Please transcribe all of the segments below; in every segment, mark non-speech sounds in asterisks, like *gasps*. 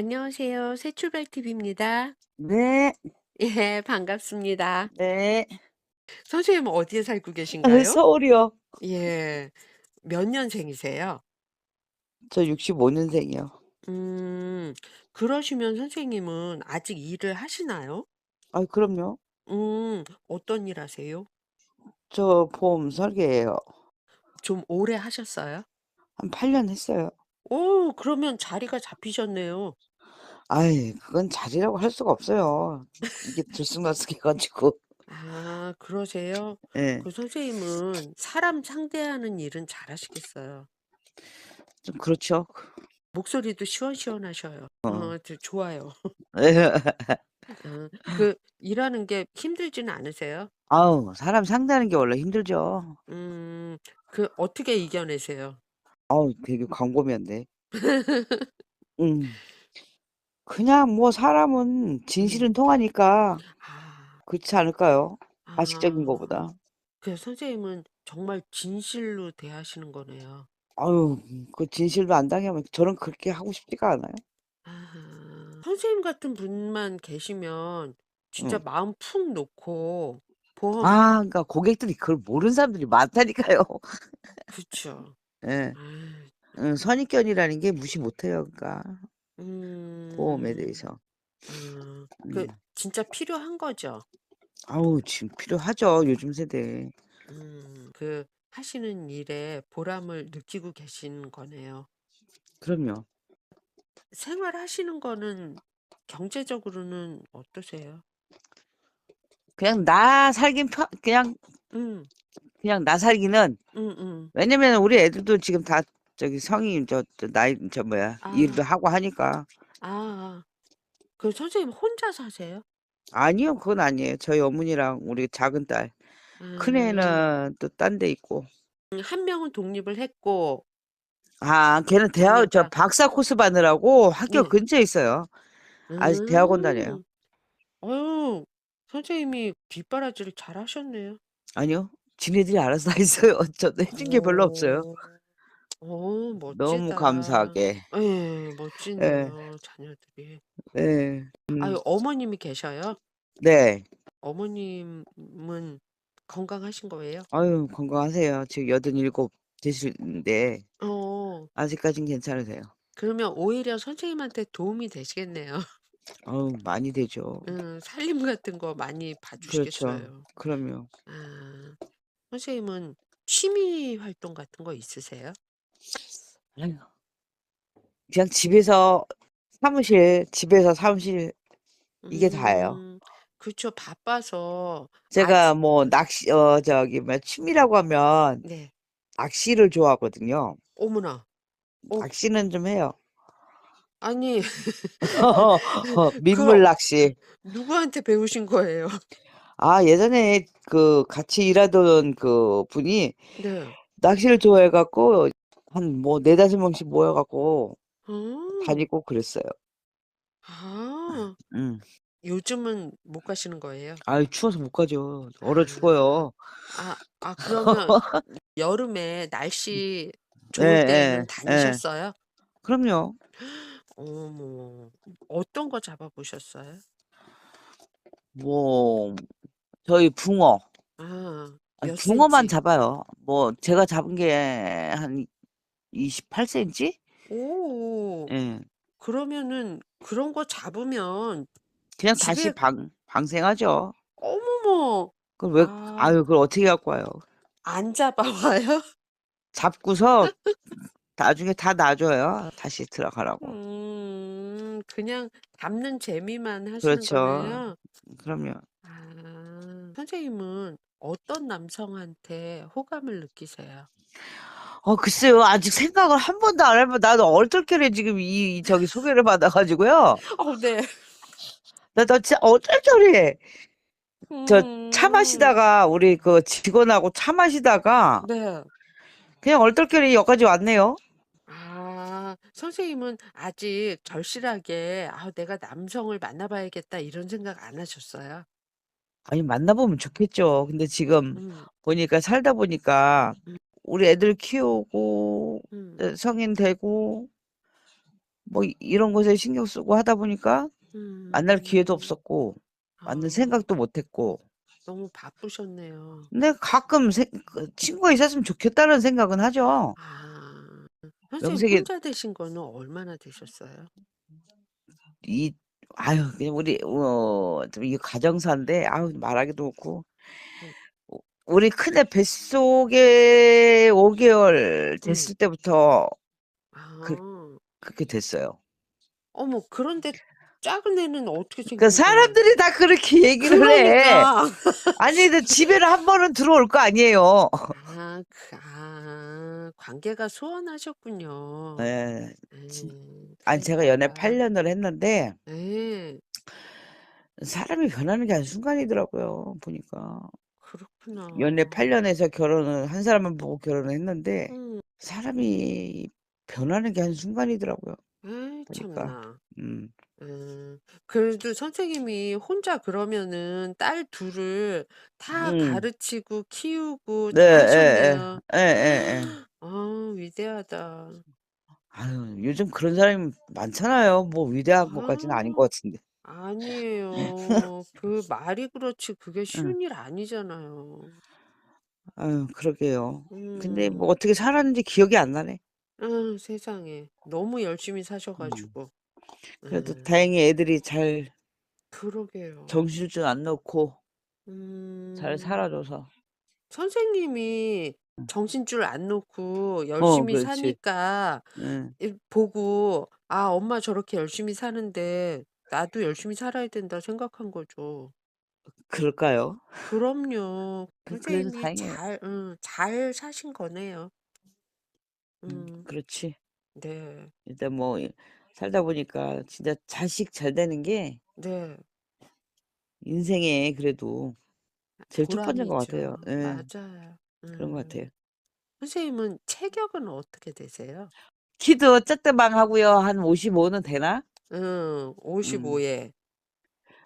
안녕하세요. 새 출발TV입니다. 네. 예 반갑습니다. 네. 선생님은 어디에 살고 아 계신가요? *laughs* 서울이요. 예. 몇 년생이세요? 저 65 년생이요. 음. 그러시면 선생님은 아직 일을 하시나요? 아이 그럼요. 음. 어떤 일 하세요? 저 보험 설계예요. 좀 오래 하셨어요? 한 8년 했어요. 오 그러면 자리가 잡히셨네요. 아이 그건 자리라고 할 수가 없어요. 이게 들쑥날쑥해 가지고. 아 그러세요? 예. 그 선생님은 사람 상대하는 일은 잘하시겠어요. 좀 그렇죠. 목소리도 시원시원하셔요. 어. 어 저 좋아요. 예. *laughs* 어그 일하는 게 힘들지는 않으세요? 아우 사람 상대하는 게 원래 힘들죠. 음. 그 어떻게 이겨내세요? 아우 되게 광범위한데. *laughs* 음. 그냥 뭐 사람은 음. 진실은 통하니까 아. 그렇지 않을까요? 가식적인 아. 거보다. 그 선생님은 정말 진실로 대하시는 거네요. 아유 그 진실도 안 당하면 저는 그렇게 하고 싶지가 않아요. 아하. 선생님 같은 분만 계시면 진짜 응. 마음 푹 놓고 보험 아 그러니까 고객들이 그걸 모르는 사람들이 많다니까요. 그쵸. 예. 아이. 음 선입견이라는 게 무시 못 해요 그러니까. 보험에 음. 대해서. 아. 그 음. 진짜 필요한 거죠? 아우 지금 필요하죠 요즘 세대에. 음. 그 하시는 일에 보람을 느끼고 계신 거네요. 그럼요. 생활하시는 거는 경제적으로는 어떠세요? 그냥 나 살긴 편 그냥 음. 그냥 나 살기는 음 음. 왜냐면 우리 애들도 지금 다 저기 성인 저 저 나이 저 뭐야 일도 아. 하고 하니까. 아. 그 선생님 혼자 사세요? 아니요. 그건 아니에요. 저희 어머니랑 우리 작은 딸. 아. 큰애는 또 딴 데 있고. 음 1 명은 독립을 했고 아 걔는 대학 저 자매가 박사 코스 받느라고 학교 네. 근처에 있어요. 아직 대학원 다녀요. 음. 어유 선생님이 뒷바라지를 잘 하셨네요. 아니요. 지네들이 알아서 다 했어요. *laughs* 저도 해 준 게 별로 없어요. 어. 어 너무 멋지다. 감사하게. 예. 예. 멋지네요 자녀들이. 예. 음. 아유 어머님이 계셔요? 네. 어머님은 건강하신 거예요? 아유 건강하세요. 지금 87 되시는데 어. 아직까진 괜찮으세요. 그러면 오히려 선생님한테 도움이 되시겠네요. 어우 많이 되죠. 음 살림 같은 거 많이 봐 그렇죠. 주시겠어요. 그럼요. 아. 선생님은 취미 활동 같은 거 있으세요? 아유. 그냥 집에서 사무실, 집에서 사무실 이게 다예요. 음. 그쵸. 바빠서 제가 아직 뭐 낚시 어 저기 뭐야 취미라고 하면 네. 낚시를 좋아하거든요. 어머나. 어 낚시는 좀 해요. 아니 *laughs* 민물 그거 낚시. 누구한테 배우신 거예요? 아 예전에 그 같이 일하던 그 분이 네. 낚시를 좋아해 갖고 한 뭐 4-5 명씩 모여 갖고 어. 다니고 그랬어요. 아. 음. 요즘은 못 가시는 거예요? 아이 추워서 못 가죠. 얼어 아. 죽어요. 아 아 *laughs* 그러면 여름에 날씨 좋을 예예. 때는 예. 다니셨어요? 그럼요. *gasps* 어머. 어떤 거 잡아 보셨어요? 뭐 저희 붕어. 아. 아 몇 붕어만 센치? 잡아요. 뭐 제가 잡은 게 한 28 센치? 오. 예. 그러면은 그런 거 잡으면 그냥 다시 집에 방 방생하죠. 어머머. 그걸 왜 아. 아유 그걸 어떻게 갖고 와요. 안 잡아와요? 잡고서 *laughs* 나중에 다 놔줘요, 다시 들어가라고. 음. 그냥 잡는 재미만 하시는 그렇죠. 거네요? 그럼요. 아. 선생님은 어떤 남성한테 호감을 느끼세요? 어 글쎄요. 아직 생각을 한 번도 안해봐 나도 얼떨결에 지금 이 저기 소개를 받아 가지고요. 어 네. 나 나 진짜 얼떨결에 저 차 음. 마시다가 우리 그 직원하고 차 마시다가 네. 그냥 얼떨결에 여기까지 왔네요. 아. 선생님은 아직 절실하게 '아 내가 남성을 만나 봐야겠다.' 이런 생각 안 하셨어요? 아니 만나 보면 좋겠죠. 근데 지금 음. 보니까 살다 보니까 음. 우리 애들 키우고 음. 어 성인 되고 뭐 이 이런 것에 신경 쓰고 하다 보니까 만날 기회도 음. 없었고 만날 아. 생각도 못 했고 너무 바쁘셨네요. 근데 가끔 생그 '친구가 있었으면 좋겠다.'는 생각은 하죠. 아. 선생님 명색이 혼자 되신 거는 얼마나 되셨어요? 이 아유 그냥 우리 어좀 이게 가정사인데 아우 말하기도 그렇고 음. 우 우리 큰애 뱃속에 5 개월 음. 됐을 때부터 그 아. 그렇게 됐어요. 어머 그런데 작은 애는 어떻게 그러니까? 사람들이 다 그렇게 얘기를 해. 그러니까. 아니 근데 집에는 한 번은 들어올 거 아니에요. 아 그 아 관계가 소원하셨군요. 예. 진 예. 아니 제가 연애 8 그러니까. 년을 했는데 예. 사람이 변하는 게 한순간이더라고요 보니까. 그렇구나. 연애 8 년에서 결혼을 한 사람만 보고 결혼을 했는데 음. 사람이 변하는 게 한순간이더라고요 에이 보니까. 참나. 음. 음. 그래도 선생님이 혼자 그러면은 딸2을다 음. 가르치고 키우고 네. 다 예예. 하셨네요. 예예예. *gasps* 아 위대하다. 아유 요즘 그런 사람이 많잖아요. 뭐 위대한 것까지는 아닌 것 아. 같은데. 아니에요. 그 말이 그렇지 그게 응. 쉬운 일 아니잖아요. 아유 그러게요. 근데 뭐 음. 어떻게 살았는지 기억이 안 나네. 아 세상에. 너무 열심히 사셔 음. 가지고. 그래도 예. 다행히 애들이 잘 그러게요. 정신줄 안 놓고 잘 음. 살아줘서. 선생님이 음. 정신줄 안 놓고 어 열심히 그렇지. 사니까 예. 이 보고 '아 엄마 저렇게 열심히 사는데 나도 열심히 살아야 된다.' 생각한 거죠. 그럴까요? 그럼요. *laughs* 그 그래도 선생님이 다행이에요. 잘응잘 사신 거네요. 음 음. 그렇지. 네. 일단 뭐 이 살다 보니까 진짜 자식 잘 되는 게 네. 인생에 그래도 제일 첫 번째인 것 보람이죠. 같아요. 예. 맞아요. 그런 것 음. 같아요. 선생님은 체격은 어떻게 되세요? 키도 쩌뜨망 하고요. 한 55는 되나? 응. 음. 55 에.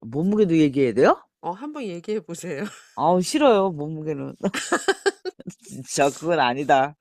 몸무게도 얘기해야 돼요? 어 한번 얘기해 보세요. *laughs* 아우 싫어요 몸무게는. *laughs* 진짜 그건 아니다.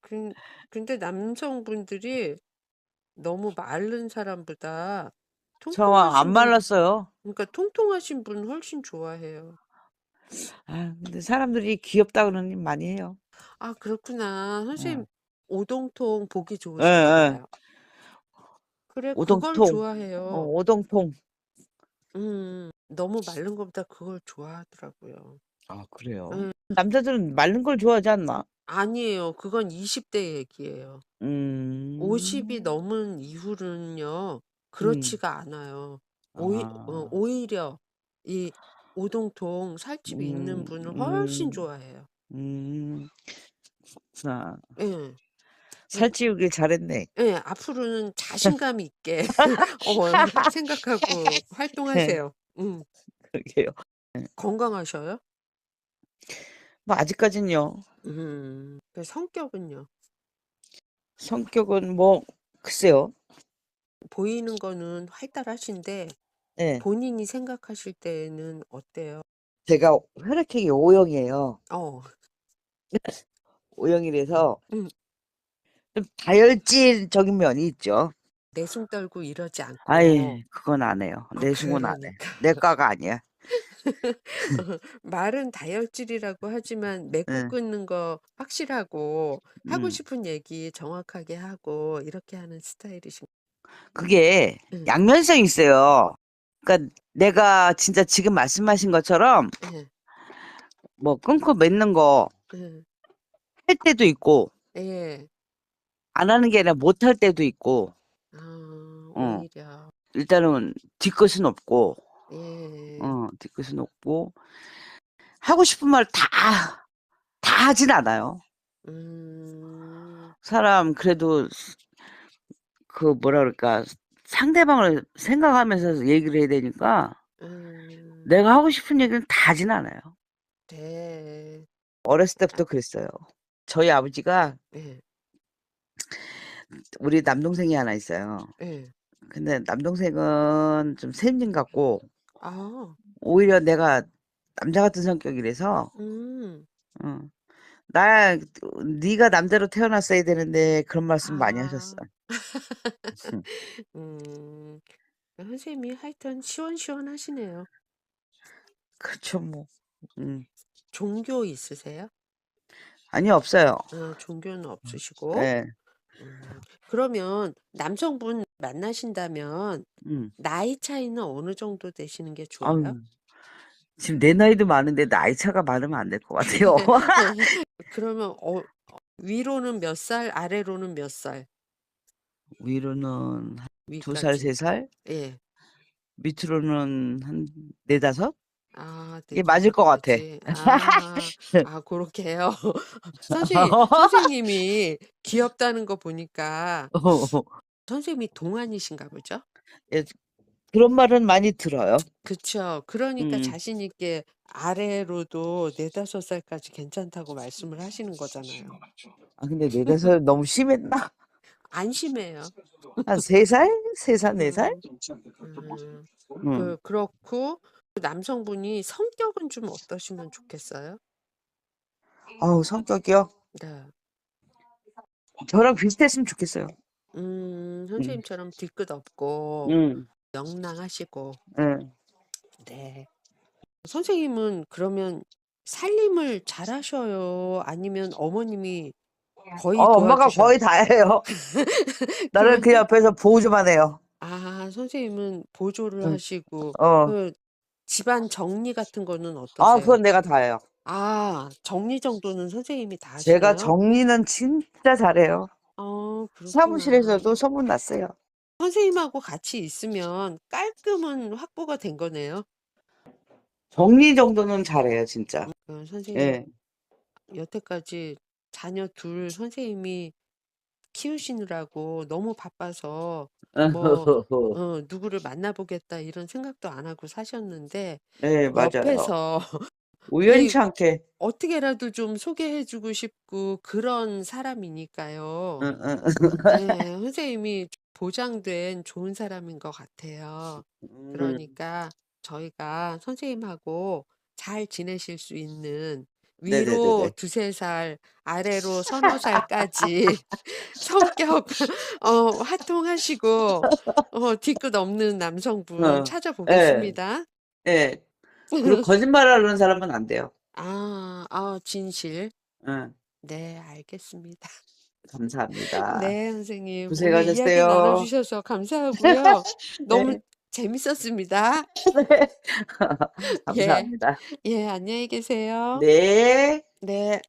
근 근데 남성분들이 너무 마른 사람보다 저 안 통통하신 분 말랐어요. 그러니까 통통하신 분 훨씬 좋아해요. 아 근데 사람들이 귀엽다 그러긴 많이 해요. 아 그렇구나. 선생님 예. 오동통 보기 좋으신가 예예. 봐요. 그래 그걸 오동통. 어 좋아해요. 오동통. 음. 너무 마른 것보다 그걸 좋아하더라고요. 아 그래요? 음. 남자들은 마른 걸 좋아하지 않나? 아니에요. 그건 20대 얘기예요. 50이 음. 넘은 이후로는요 음. 그렇지가 않아요. 오히 어 아. 오히려 이 오동통 살집이 있는 음 분을 훨씬 음. 좋아해요. 음. 그렇구나. 예. 살그 찌우길 잘했네. 예. 앞으로는 자신감 있게 *laughs* *laughs* 어 생각하고 예. 활동하세요. 음. 그러게요. 예. 건강하셔요? 뭐 아직까진요. 음. 그 성격은요? 성격은 뭐 글쎄요. 보이는 거는 활달하신데 예. 본인이 생각하실 때는 어때요? 제가 혈액형이 O형이에요. 어. *laughs* O형이라서 음. 좀 다혈질적인 면이 있죠. 내숭 떨고 이러지 않고. 아이 그건 안 해요. 어 내숭은 안 해. 그러니까. 내 과가 아니야. *laughs* 어 말은 다혈질이라고 하지만 맺고 예. 끊는 거 확실하고 하고 음. 싶은 얘기 정확하게 하고 이렇게 하는 스타일이신 그게 음. 양면성이 있어요. 그러니까 내가 진짜 지금 말씀하신 것처럼 예. 뭐 끊고 맺는 거 예. 할 때도 있고 예. 안 하는 게 아니라 못 할 때도 있고. 아 어. 오히려. 일단은 뒤끝은 없고. 예. 어 뒤끝은 없고 하고 싶은 말 다 다 하진 않아요. 음. 사람 그래도 그 뭐라 그럴까 상대방을 생각하면서 얘기를 해야 되니까 음. 내가 하고 싶은 얘기는 다 하진 않아요. 네. 어렸을 아 때부터 그랬어요. 저희 아버지가 예. 우리 남동생이 하나 있어요. 예. 근데 남동생은 좀 샘님 같고 아. 오히려 내가 남자 같은 성격이라서 음. 어 "나 네가 남자로 태어났어야 되는데." 그런 말씀 많이 하셨어. 아. *laughs* 음. 선생님이 하여튼 시원시원하시네요. 그렇죠 뭐. 음. 종교 있으세요? 아니요. 없어요. 어 종교는 없으시고. 예. 음. 그러면 남성분 만나신다면 음. 나이 차이는 어느 정도 되시는 게 좋아요? 아유. 지금 내 나이도 많은데 나이 차가 많으면 안 될 것 같아요. *laughs* *laughs* 그러면 어 위로는 몇 살, 아래로는 몇 살? 위로는 한 2 살, 위까지. 3 살? 예. 밑으로는 한 4-5? 아 이게 맞을 것 같아. 4-5까지. 아. 아 고렇게요. *laughs* 선생님 선생님이 귀엽다는 거 보니까 *laughs* 선생님이 동안이신가 보죠? 예. 그런 말은 많이 들어요. 그쵸. 그러니까 음. 자신 있게 아래로도 4-5 살까지 괜찮다고 말씀을 하시는 거잖아요. 아 근데 4-5 너무 심했나? 안 심해요. 한3 살? 3 살, 4 살? 음. 음. 그 그렇고 남성분이 성격은 좀 어떠시면 좋겠어요? 아우 성격이요? 네. 저랑 비슷했으면 좋겠어요. 음. 음. 선생님처럼 뒤끝 없고 음. 명랑하시고. 예. 네. 선생님은 그러면 살림을 잘하셔요? 아니면 어머님이 거의 어 엄마가? 거의 다 해요. *laughs* 나는 그 옆에서 보조만 해요. 아 선생님은 보조를 응. 하시고 어. 그 집안 정리 같은 거는 아 어떠세요? 그건 내가 다 해요. 아 정리 정도는 선생님이 다 제가 하시나요? 정리는 진짜 잘해요. 어 그렇구나. 사무실에서도 소문 났어요. 선생님하고 같이 있으면 깔끔은 확보가 된 거네요. 정리 정도는 잘해요 진짜. 그 선생님 예. 여태까지 자녀 둘 선생님이 키우시느라고 너무 바빠서 뭐 *laughs* 어 '누구를 만나 보겠다.' 이런 생각도 안 하고 사셨는데 네 맞아요. 옆에서 *laughs* 이 우연치 않게. 어떻게라도 좀 소개해 주고 싶고 그런 사람이니까요. 응응. 예. *laughs* 선생님이 보장된 좋은 사람인 것 같아요. 음. 그러니까 저희가 선생님하고 잘 지내실 수 있는 네네네네. 위로 2-3 살, 아래로 3-4 살까지 *laughs* *laughs* 성격 어 화통하시고 어 뒤끝 없는 남성분 어. 예. 찾아보겠습니다. 예. 그리고 *laughs* 거짓말하는 사람은 안 돼요. 아. 아 진실. 응. 네 알겠습니다. 감사합니다. 네 선생님. 오늘 이야기. 나눠 주셔서 감사하고요. 너무 네. 재밌었습니다. *laughs* 네. 예. 감사합니다. 예 안녕히 계세요. 네. 네.